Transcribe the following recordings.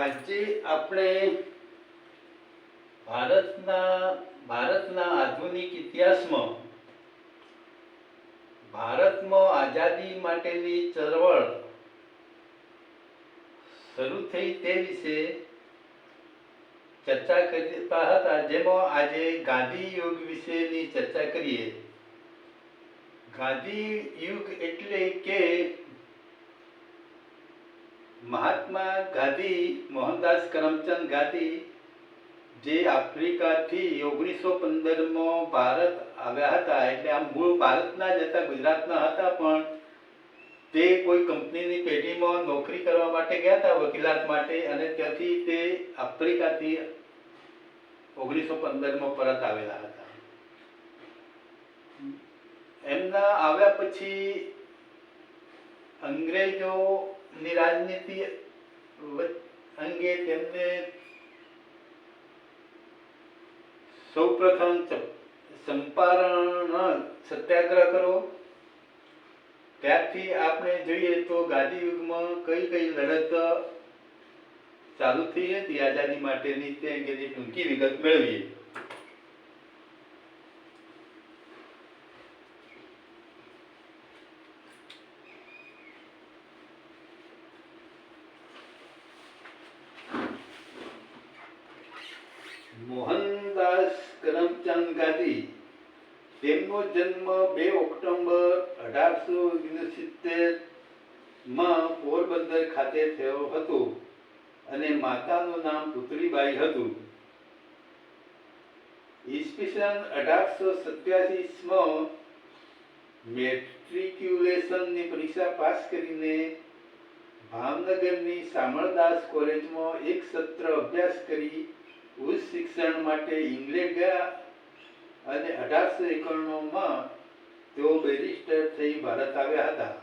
આજે આપણે ભારતના ભારતના આધુનિક ઇતિહાસમાં ભારતમાં આઝાદી માટેની ચળવળ શરૂ થઈ તે વિશે ચર્ચા કરતા હતા. જેમાં આજે ગાંધી યુગ વિશેની ચર્ચા કરીએ. ગાંધી યુગ એટલે કે મહાત્મા ગાંધી, મોહનદાસ કરમચંદ ગાંધી, જે આફ્રિકાથી ઓગણીસો પંદરમાં ભારત આવ્યા હતા, એટલે આમ મૂળ ભારતના જ હતા, ગુજરાતના હતા, પણ તે કોઈ કંપનીની પેઢીમાં નોકરી કરવા માટે ગયા હતા, વકીલાત માટે, અને ત્યાંથી તે આફ્રિકાથી ઓગણીસો પંદરમાં પરત આવેલા હતા. એમના આવ્યા પછી અંગ્રેજોની રાજનીતિ અંગે તેમને સૌપ્રથમ ચંપારણ સત્યાગ્રહ કરો ત્યારથી આપણે જોઈએ તો ગાંધી યુગમાં કઈ કઈ લડત ચાલુ થઈ હતી? આઝાદી માટેની તે અંગેની ટૂંકી વિગત મેળવીએ મોહનદાસ કરમચંદ ગાંધી તેમનો જન્મ બે ઓક્ટોબર અઢારસો ઓગણસિત્તેરમાં પોરબંદર ખાતે થયો હતો અને માતાનું નામ પુતળીબાઈ હતું. ઈસવીસન અઢારસો સત્યાસીસમાં મેટ્રિક્યુલેશનની પરીક્ષા પાસ કરીને ભાવનગરની શામળદાસ કોલેજમાં એક સત્ર અભ્યાસ કરી ઉચ્ચ શિક્ષણ માટે ઇંગ્લેન્ડ ગયા અને અઢારસો એકાણુંમાં તેઓ બેરિસ્ટર થઈ ભારત આવ્યા હતા.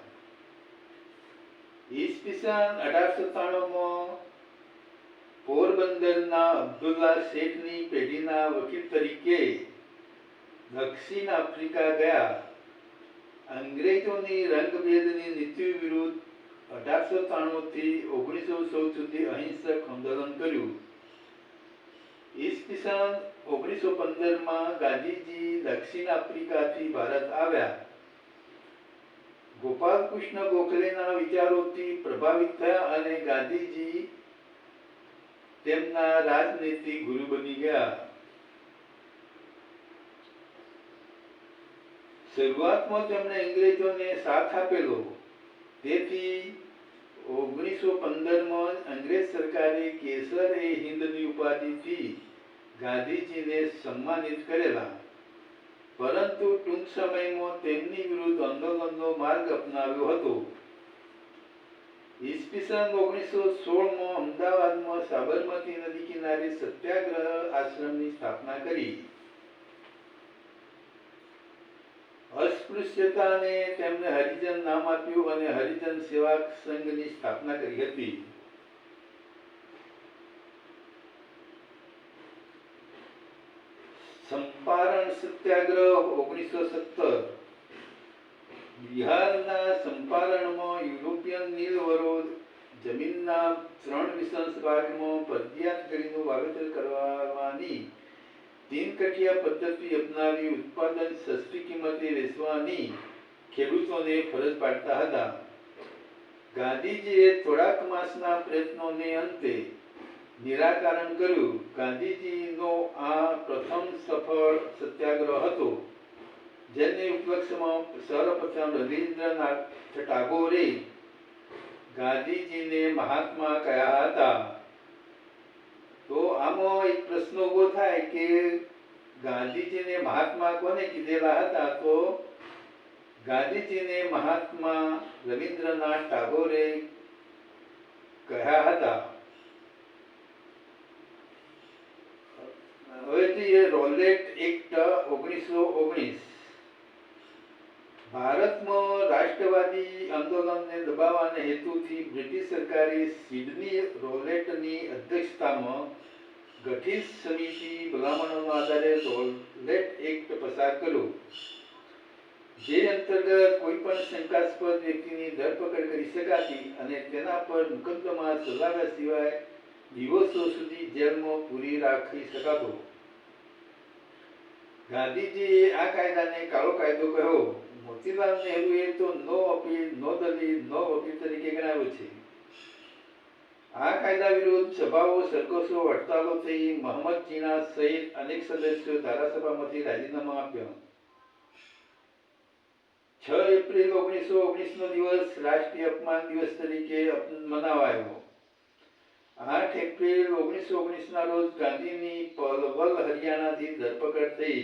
ઈસવીસન અઢારસો ત્રાણુંમાં પોરબંદરના અબ્દુલ્લા શેઠની પેઢીના વકીલ તરીકે દક્ષિણ આફ્રિકા ગયા. અંગ્રેજોની રંગભેદની નીતિ વિરુદ્ધ અઢારસો ત્રાણુંથી ઓગણીસો ચૌદ સુધી અહિંસક આંદોલન કર્યું. ઈસવીસન ઓગણીસો પંદરમાં ગાંધીજી દક્ષિણ આફ્રિકાથી ભારત આવ્યા. ગોપાલકૃષ્ણ ગોખલેના વિચારોથી પ્રભાવિત થયા અને ગાંધીજી તેમના રાજનીતિ ગુરુ બની ગયા. શરૂઆતમાં તેમણે અંગ્રેજોને સાથ આપેલો. તેથી ઓગણીસો પંદરમાં અંગ્રેજ સરકારે કેસર એ હિન્દની ઉપાધિથી ગાંધીજીને સન્માનિત કરેલા. પરંતુ ટૂંક સમયમાં તેમની વિરુદ્ધ આંદોલનનો માર્ગ અપનાવ્યો હતો. ઈસવીસન ઓગણીસો સોળમાં અમદાવાદમાં સાબરમતી નદી કિનારે સત્યાગ્રહ આશ્રમની સ્થાપના કરી. અસ્પૃશ્યતાને તેમને હરિજન નામ આપ્યું અને હરિજન સેવા સંઘની સ્થાપના કરી હતી. ચંપારણ સત્યાગ્રહ ઓગણીસો સત્તર. બિહારના સંપારણમાં યુરોપિયન નીલવરોધ જમીનના ત્રણ વિશંસ ભાગમાં પદ્યાતગીરીનું વાવેતર કરવાની તીન પદ્ધતિ અપનાવી ઉત્પાદન સસ્તી કિંમતે વેચવાની ખેડૂતોને ફરજ પાડતા હતા. ગાંધીજીએ થોડાક માસના પ્રયત્નોને અંતે નિરાકરણ કર્યું. ગાંધીજીનો આ પ્રથમ સફળ સત્યાગ્રહ હતો, જેને ઉપલક્ષમાં સર્વપ્રથમ રવિન્દ્રનાથ ટાગોરે ગાંધીજીને મહાત્મા કહ્યા હતા. તો આમાં એક પ્રશ્ન ઊભો થાય કે ગાંધીજીને મહાત્મા કોને કીધેલા હતા? તો ગાંધીજીને મહાત્મા રવિન્દ્રનાથ ટાગોરે કહ્યા હતા. હવે જોઈએ રોલેટ એક્ટ ઓગણીસો ઓગણીસ. ભારતમાં રાષ્ટ્રવાદી આંદોલનને દબાવવાના હેતુથી બ્રિટિશ સરકારે સિડની રોલેટની અધ્યક્ષતામાં ગઠિત સમિતિ ભલામણોના આધારે રોલેટ એક્ટ પસાર કર્યો. જે અંતર્ગત કોઈ પણ શંકાસ્પદ વ્યક્તિની ધરપકડ કરી શકાતી અને તેના પર મુકદ્દમા ચલાવ્યા સિવાય દિવસો સુધી જેલમાં પૂરી રાખી શકાતો. ગાંધીજીએ આ કાયદાને કાળો કાયદો કહ્યો મોતીલાલ નહેરુએ તો નો અપીલ, નો દલીલ નો વકીલ તરીકે ગણાવ્યો છે. આ કાયદા વિરુદ્ધ સભાઓ સરઘસો હડતાલો થઈ મોહમ્મદ જીના સહિત અનેક સદસ્યો ધારાસભામાંથી રાજીનામા આપ્યા. છ એપ્રિલ ઓગણીસો ઓગણીસ નો દિવસ રાષ્ટ્રીય અપમાન દિવસ તરીકે મનાવાયો. આઠ એપ્રિલ ઓગણીસો ઓગણીસ ના રોજ ગાંધીની પલવલ હરિયાણાથી ધરપકડ થઈ.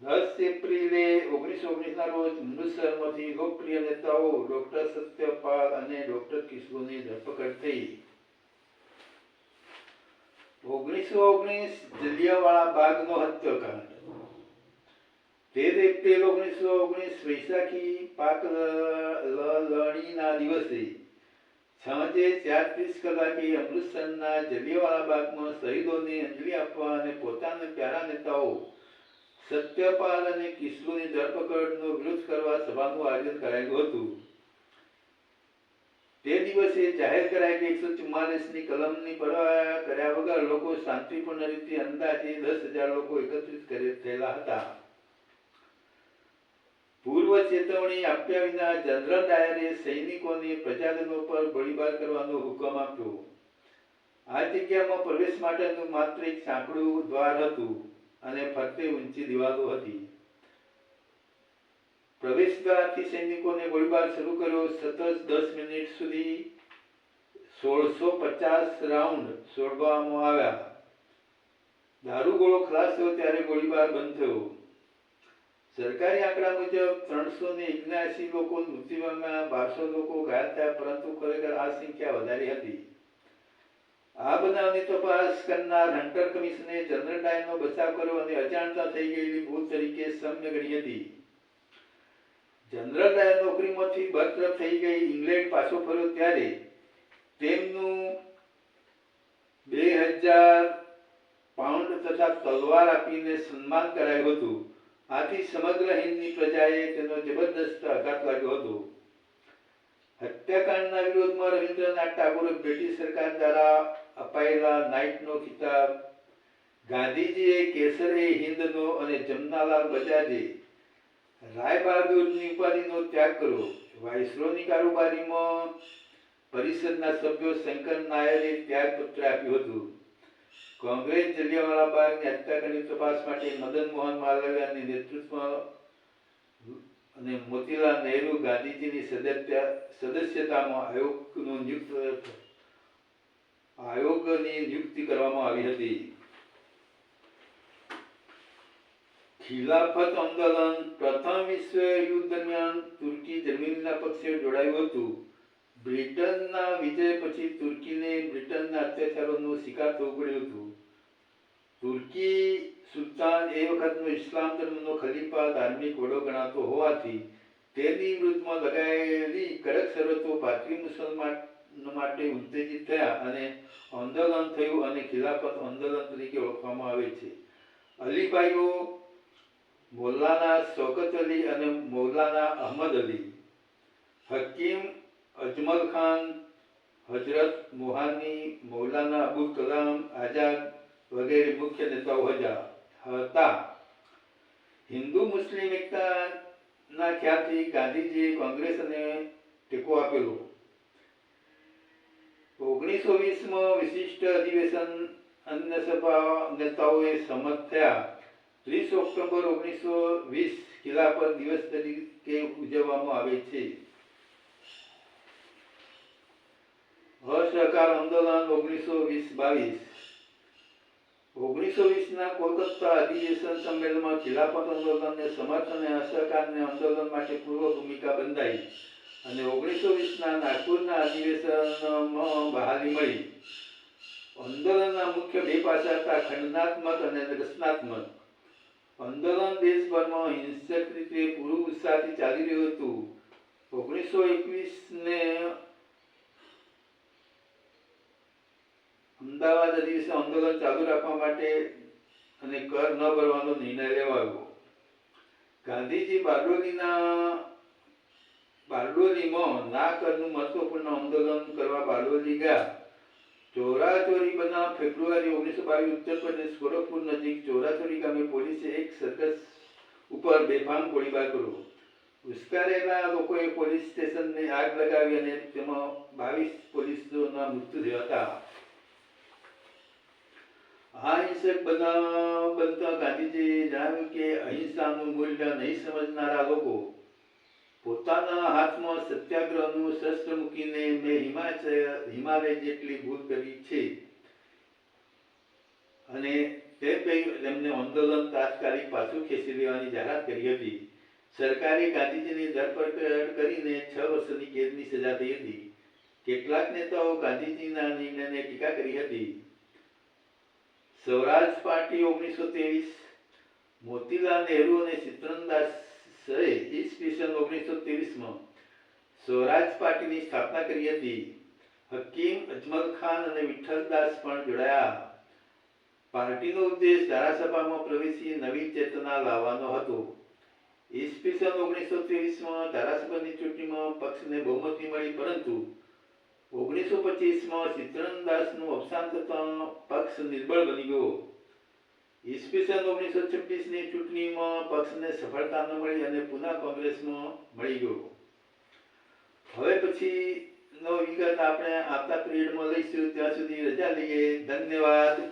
દસ એપ્રિલે ઓગણીસો ઓગણીસ ના રોજ અમૃતસરમાંથી લોકપ્રિય નેતાઓ ડોક્ટર સત્યપાલ અને ડોક્ટર કિશોરની ધરપકડ થઈ. ઓગણીસો ઓગણીસ જલિયાવાળા બાગનો હત્યાકાંડ. તેર એપ્રિલ ઓગણીસો ઓગણીસ વૈશાખી પાક લણીના દિવસે સાંજે ચાર કલાકે અમૃતસરના જલિયાવાલા બાગમાં શહીદોને અંજલિ આપવા અને પોતાના પ્યારા નેતાઓ સત્યપાલ અને કિશોરની ધરપકડનો વિરોધ કરવા સભાનું આયોજન કરાયું હતું. તે દિવસે જાહેર કરાય કે એકસો ચુમ્માલીસની કલમની પરવા કર્યા વગર લોકો શાંતિપૂર્ણ રીતે અંદાજે દસ હજાર લોકો એકત્રિત કરે થયેલા હતા. પૂર્વ ચેતવણી આપ્યા વિના જનરલ ડાયરે સૈનિકોને પ્રજાજનો પર ગોળીબાર કરવાનો હુકમ આપ્યો. આ જગ્યામાં પ્રવેશ માટેનું માત્ર એક સાંકડું દ્વાર હતું અને ફરતે ઊંચી દિવાલો હતી. પ્રવેશ દ્વારથી સૈનિકોને ગોળીબાર શરૂ કર્યો સતત દસ મિનિટ સુધી સોળસો પચાસ રાઉન્ડ છોડવામાં આવ્યા. દારૂગોળો ખલાસ થયો ત્યારે ગોળીબાર બંધ થયો. સરકારી આંકડા મુજબ ત્રણસો ને એકનાસી લોકો મૃત્યુમાં બારસો લોકો ઘાયલ થયા, પરંતુ ખરેખર આ સંખ્યા વધારી હતી. આ બનાવની તપાસ કરનાર હન્ટર કમિશને જનરલ ડાયરનો બચાવ કર્યો અને અજાણતા થઈ ગયેલી ભૂલ તરીકે સમ્ય ગણી હતી. જનરલ ડાયર નોકરીમાંથી બરતરફ થઈ ગઈ, ઇંગ્લેન્ડ પાછો ફર્યો ત્યારે તેમનું બે હજાર પાઉન્ડ તથા તલવાર આપીને સન્માન કરાયું હતું. આથી સમગ્ર હિન્દની પ્રજાએ તેનો જબરદસ્ત આઘાત લાગ્યો હતો. હત્યાકાંડના વિરોધમાં રવિન્દ્રનાથ ટાગોરે બ્રિટિશ સરકાર દ્વારા અપાયેલા નાઇટનો ખિતાબ, ગાંધીજીએ કેસરે હિન્દનો અને જમનાલાલ બજાજે રાય બહાદુરની ઉપાધિનો ત્યાગ કર્યો. વાઇસરોની કારોબારીમાં પરિષદના સભ્યો શંકર નાયરે ત્યાગપત્ર આપ્યું હતું. કોંગ્રેસ જલિયાવાલા બાગની હત્યાકાંડની તપાસ માટે મદન મોહન માલવિયાની નેતૃત્વ અને મોતીલાલ નહેરુ ગાંધીજીની સદસ્ય સદસ્યતામાં આયોગનું નિયુક્ત, આયોગની નિયુક્તિ કરવામાં આવી હતી. ખિલાફત આંદોલન પ્રથમ વિશ્વ યુદ્ધ દરમિયાન તુર્કી જર્મનીના પક્ષે જોડાયું હતું. બ્રિટનના વિજય પછી તુર્કીને બ્રિટનના અત્યાચારોનો શિકાર થવું પડ્યું હતું. તુર્કી સુલતાન એ વખતનો ઇસ્લામ ધર્મનો ખલીફા, ધાર્મિક વડો ગણાતો હોવાથી તેની વિરુદ્ધમાં લગાયેલી કડક શરતો ભારતીય મુસલમાન માટે ઉત્તેજિત થયા અને આંદોલન થયું અને ખિલાફત આંદોલન તરીકે ઓળખવામાં આવે છે. અલીભાઈઓ મૌલાના શૌકત અલી અને મૌલાના અહમદ અલી, હકીમ અજમલ ખાન હજરત મોહાની, મૌલાના અબુલ કલામ, આઝાદ વગેરે મુખ્ય નેતાઓ હતા. હિન્દુ મુસ્લિમ એકતાના ખ્યાલથી ગાંધીજીએ કોંગ્રેસને ટેકો આપેલો. ઓગણીસો વીસમાં વિશિષ્ટ અધિવેશન અન્ય સભા નેતાઓએ સંમત થયા. ત્રીસ ઓક્ટોબર ઓગણીસો વીસ ખિલાફત દિવસ તરીકે ઉજવવામાં આવે છે. અસહકાર આંદોલન ઓગણીસો વીસ બાવીસ. ઓગણીસો વીસના કોલકાતા અધિવેશન સંમેલનમાં ખિલાફત આંદોલનને સમર્થન અને અસહકારને આંદોલન માટે પૂર્વ ભૂમિકા બંધાઈ અને ઓગણીસો વીસના નાગપુરના અધિવેશનમાં બહાલી મળી. આંદોલનના મુખ્ય બે પાસા હતા, ખંડનાત્મક અને રચનાત્મક. આંદોલન દેશભરમાં હિંસક રીતે પૂરું ઉત્સાહથી ચાલી રહ્યું હતું. ઓગણીસો એકવીસ અમદાવાદ અધિવેશન આંદોલન ચાલુ રાખવા માટે અને કર ન ભરવાનો નિર્ણય લેવાયો ગાંધીજી બારડોલીના બારડોલીમાં ના કરનું મહત્વપૂર્ણ આંદોલન કરવા બારડોલી ગયા. ચોરાચોરી બનાવ ફેબ્રુઆરી ઓગણીસો બાવીસ ઉત્તર પ્રદેશ ગોરખપુર નજીક ચોરાચોરી ગામે પોલીસે એક સર્કસ ઉપર બેફામ ગોળીબાર કર્યો. ઉશ્કારેલા લોકોએ પોલીસ સ્ટેશનને આગ લગાવી અને તેમાં બાવીસ પોલીસોના મૃત્યુ થયા હતા. આ હિંસક બનાવ બનતા ગાંધીજીએ જણાવ્યું કે અહિંસાનું મૂલ્ય નહીં સમજનારા લોકો પોતાના હાથમાં સત્યાગ્રહનું શસ્ત્ર મૂકીને મેં હિમાલય હિમાલય જેટલી ભૂલ કરી છે. અને તે તેમને આંદોલન તાત્કાલિક પાછું ખેંચી લેવાની જાહેરાત કરી હતી. સરકારે ગાંધીજીની ધરપકડ કરીને છ વર્ષની કેદની સજા થઈ હતી. કેટલાક નેતાઓ ગાંધીજીના નિર્ણયને ટીકા કરી હતી. સ્વરાજ પાર્ટી ઓગણીસો ત્રેવીસ, મોતીલાલ નહેરુ અને ચિત્રનદાસ સરે ઈસવીસન ઓગણીસો ત્રેવીસમાં સ્વરાજ પાર્ટીની સ્થાપના કરી હતી. હકીમ, અજમલ ખાન અને વિઠ્ઠલદાસ પણ જોડાયા. પાર્ટીનો ઉદ્દેશ ધારાસભામાં પ્રવેશી નવી ચેતના લાવવાનો હતો. ઈસવીસન ઓગણીસો ત્રેવીસમાં ધારાસભાની ચૂંટણીમાં પક્ષને બહુમતી મળી, પરંતુ ઓગણીસો પચીસમાં ચિત્રનદાસનું અવસાન થતાં પક્ષ નિર્બળ બની ગયો. ઈસવીસન ઓગણીસો છવ્વીસની ચૂંટણીમાં પક્ષને સફળતા ન મળી અને પુનઃ કોંગ્રેસમાં મળી ગયો. હવે પછી નો વિગત આપણે આવતા પીરિયડમાં લઈશું. ત્યાં સુધી રજા લઈએ. ધન્યવાદ.